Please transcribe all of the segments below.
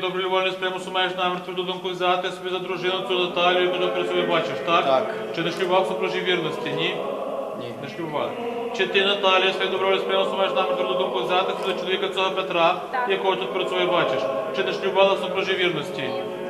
добровільно з примусу маєш намір тверду думку взяти собі за дружину цю Наталію, яку ти при собі бачиш, так? Так. Чи не шлюбував супружі вірності? Ні? Ні. Не шлюбували. Чи ти, Наталія, своєю добровільно з примусу маєш намір тверду думку взяти собі за чоловіка цього Петра, Так. якого тут при собі бачиш? Чи не шлюбувала супружі вірності? І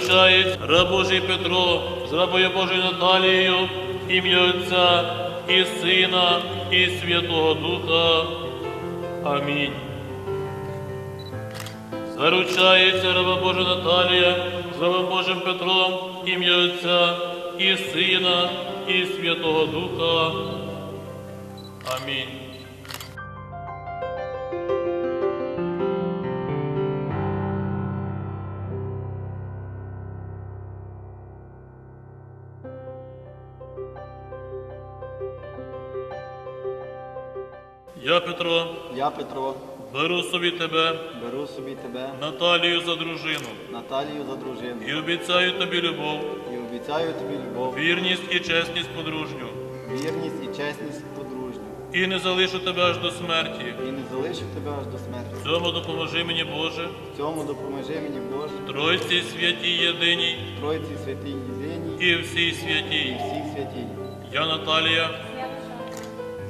Заручається раб Божий Петро з рабою Божою Наталією, ім'я Отця і Сина, і Святого Духа. Амінь. Заручається раба Божа Наталія з рабом Божим Петром, ім'я Отця і Сина, і Святого Духа. Амінь. Я, Петро, Я, Петро, беру собі тебе, беру собі тебе, Наталію за дружину, Наталію за дружину, і обіцяю тобі любов, і обіцяю тобі любов, вірність і чесність подружню, вірність і чесність подружню, і не залишу тебе аж до смерті. і не залишив тебе аж до смерті. В цьому допоможи мені, Боже, В цьому допоможи мені Боже, Тройці святій єдиній. Тройці святій єдиній. І всій і всій святій. Я, Наталія,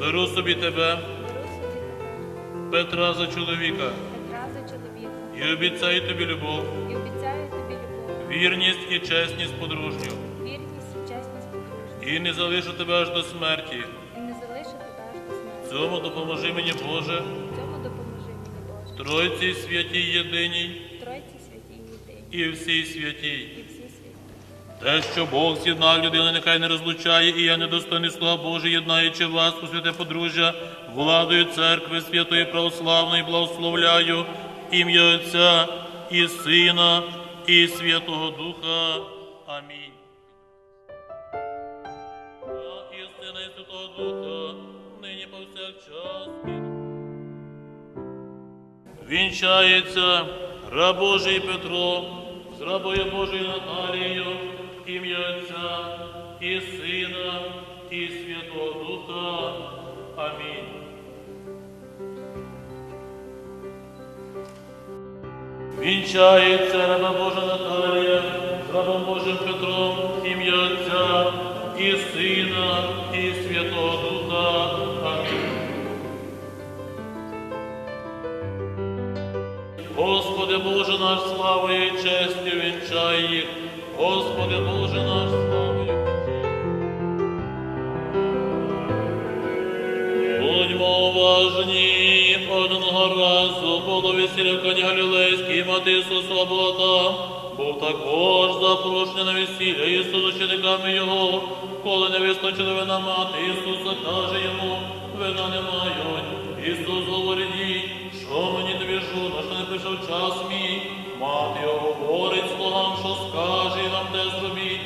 беру собі тебе, Петра за чоловіка, Петра за чоловіка. і обіцяю тобі любов, І обіцяю тобі любов, вірність і чесність подружню, вірність і чесність подружню. і не залишу тебе аж до смерті. І не залишу тебе аж до смерті. цьому допоможи мені, Боже, цьому допоможи мені Боже. Тройці святій єдиній Тройці святій єдині і всій святій. і. Те, що Бог з'єднав людину, нехай не розлучає, і я недостойний слова Божий, єднаючи вас у святе подружжя, владою церкви святої православної, благословляю ім'я Отця і Сина, і Святого Духа. Амінь. І і Святого Духа, нині повсякчас. Вінчається раб Божий Петро з рабою Божою Наталією, ім'я Отця і Сина, і Святого Духа. Амінь. Вінчається раба Божа Наталія з рабом Божим Петром, ім'я Отця і Сина, і Святого Духа. Амінь. Господи Боже наш славою і честю вінчай їх. Господи Боже наш славою. Будьмо уважні, одного разу було весілля в Кані Галілейській, мати Ісусова була. Був також запрошений на весілля Ісус учениками Його. Коли не вистачила вина мати Ісуса, каже йому, вина не мають. Ісус говорить їй, що мені тобі журно, що не прийшов час мій. Мати його говорить слугам, що скаже і нам те зробіть.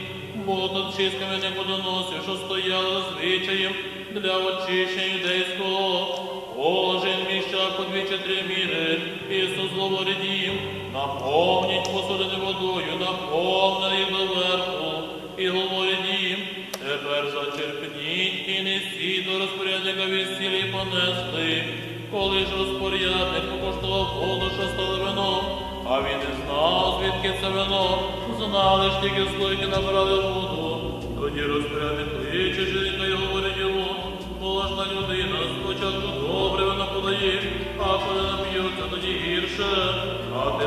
Бо тут чистками не подоносив, що стояли звичаєм для очищення юдейського. Кожен міщак по дві чи три міри. Ісус говорить наповніть посудини водою, наповнили їх доверху. І говорить тепер зачерпніть і несіть до розпорядника весілля і понесли. Коли ж розпорядник покоштував воду, що стало вином, а він не знав, звідки це вино, знали тільки слойки набрали воду. Тоді розпряти кличе жінка його говорить йому, кожна людина спочатку добре вона подає, а коли нап'ється, тоді гірше. А ти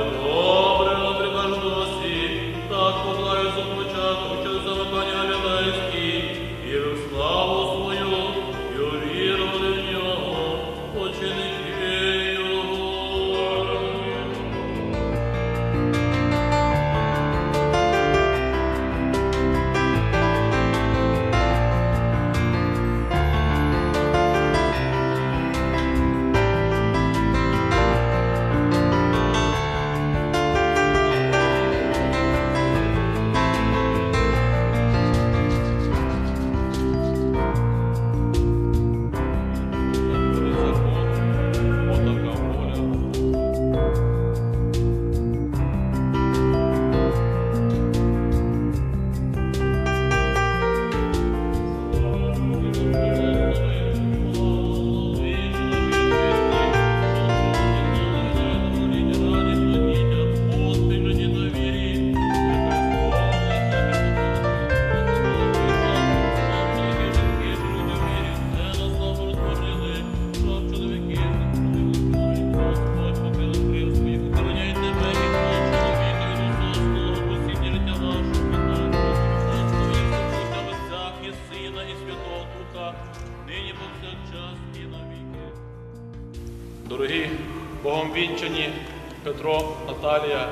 Дорогі Богом вінчані Петро, Наталія,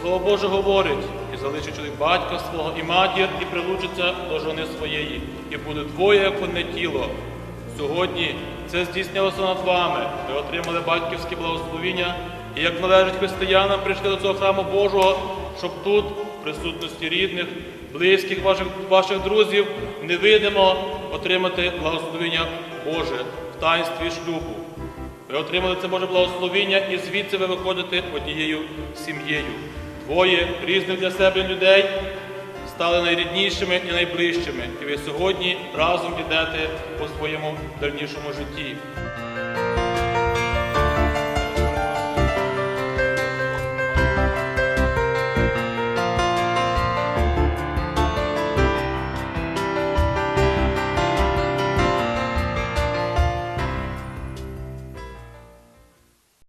Слово Боже говорить, і залишить чоловік батька свого і матір, і прилучиться до жони своєї, і буде двоє, як одне тіло. Сьогодні це здійснилося над вами. Ви отримали батьківське благословіння, і як належить християнам, прийшли до цього храму Божого, щоб тут, в присутності рідних, близьких ваших, ваших друзів, невидимо отримати благословення Боже в таїнстві шлюбу. Ви отримали це Боже благословіння, і звідси ви виходите однією сім'єю. Двоє різних для себе людей стали найріднішими і найближчими. І ви сьогодні разом ідете по своєму дальнішому житті.